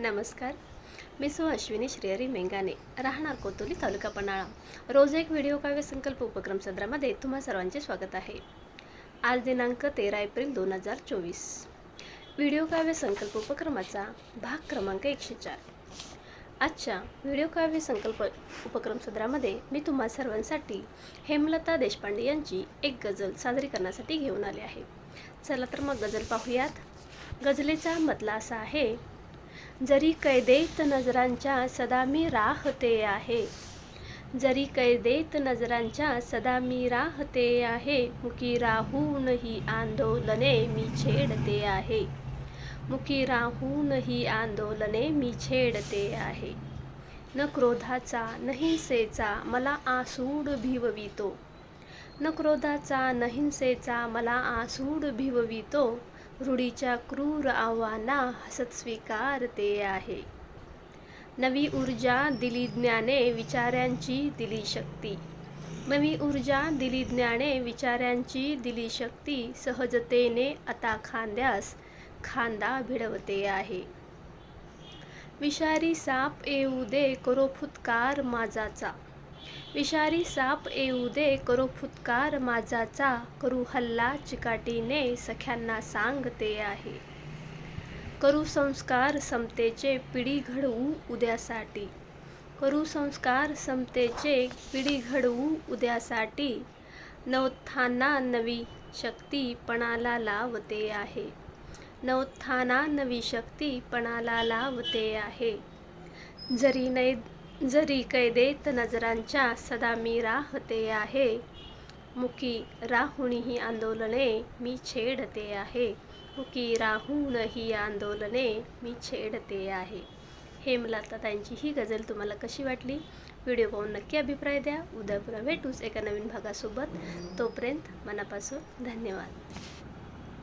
नमस्कार. मी सु अश्विनी श्रेयरी मेंगाने राहणार कोतोली तालुका पन्हाळा. रोज एक व्हिडिओ काव्य संकल्प उपक्रम सदरामध्ये तुम्हा सर्वांचे स्वागत आहे. आज दिनांक तेरा एप्रिल दोन हजार चोवीस. व्हिडिओ काव्य संकल्प उपक्रमाचा भाग क्रमांक एकशे चार. आजच्या व्हिडिओ काव्य संकल्प उपक्रम सदरामध्ये मी तुम्हा सर्वांसाठी हेमलता देशपांडे यांची एक गझल सादरीकरणासाठी घेऊन आले आहे. चला तर मग गझल पाहूयात. गझलेचा मतला असा आहे जरी कैदेत नजरांच्या सदा मी राहते आहे. जरी कैदेत नजरांच्या सदा मी राहते आहे मुकी राहून ही आंदोलने मी छेडते आहे. मुकी राहून ही आंदोलने मी छेडते आहे. न क्रोधाचा न हिंसेचा मला आसूड भिववितो. न क्रोधाचा न हिंसेचा मला आसूड भिववितो. रूढीच्या क्रूर आव्हाना हसत स्वीकारते आहे. नवी ऊर्जा दिली ज्ञाने विचारांची दिली शक्ती. नवी ऊर्जा दिली ज्ञाने विचारांची दिली शक्ती सहजतेने आता खांद्यास खांदा भिडवते आहे. विषारी साप येऊ दे करो फुत्कार माझाचा. विषारी साप येऊ दे करो फुतकार माझाचा करू हल्ला चिकाटीने सख्यांना सांगते आहे. करू संस्कार समतेचे पिढी घडवू उद्यासाठी. करू संस्कार समतेचे पिढी घडवू उद्यासाठी. नवथाना नवी शक्ती पणाला लावते आहे. नवथाना नवी शक्ती पणाला लावते आहे. जरी नै जरी कैदेत नजरांच्या सदा मी राहते आहे मुकी राहूनही ही आंदोलने मी छेडते आहे. मुकी राहून ही आंदोलने मी छेडते आहे. हेमलता त्यांची ही गझल तुम्हाला कशी वाटली? व्हिडिओ पाहून नक्की अभिप्राय द्या. उद्या पुन्हा भेटूच एका नवीन भागासोबत. तोपर्यंत मनापासून धन्यवाद.